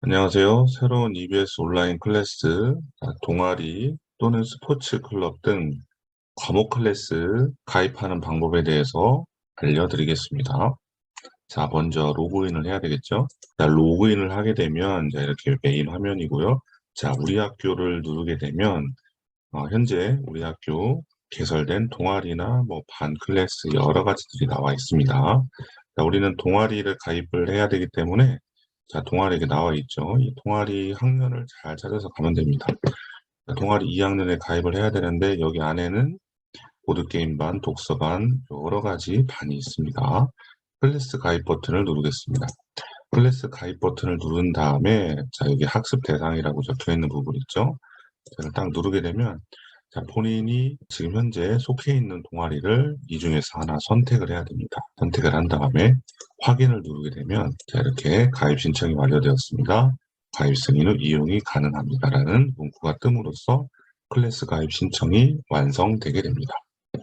안녕하세요. 새로운 EBS 온라인 클래스, 자, 동아리 또는 스포츠 클럽 등 과목 클래스 가입하는 방법에 대해서 알려드리겠습니다. 자, 먼저 로그인을 해야 되겠죠? 자, 로그인을 하게 되면 자, 이렇게 메인 화면이고요. 자, 우리 학교를 누르게 되면 어, 현재 우리 학교 개설된 동아리나 뭐 반 클래스 여러 가지들이 나와 있습니다. 자, 우리는 동아리를 가입을 해야 되기 때문에 자, 동아리 이게 나와 있죠. 이 동아리 학년을 잘 찾아서 가면 됩니다. 자, 동아리 2학년에 가입을 해야 되는데 여기 안에는 보드게임반, 독서반 여러 가지 반이 있습니다. 클래스 가입 버튼을 누르겠습니다. 클래스 가입 버튼을 누른 다음에 자 여기 학습 대상이라고 적혀 있는 부분 있죠. 제가 딱 누르게 되면 자, 본인이 지금 현재 속해 있는 동아리를 이 중에서 하나 선택을 해야 됩니다. 선택을 한 다음에 확인을 누르게 되면 자, 이렇게 가입 신청이 완료되었습니다. 가입 승인 후 이용이 가능합니다라는 문구가 뜸으로써 클래스 가입 신청이 완성되게 됩니다.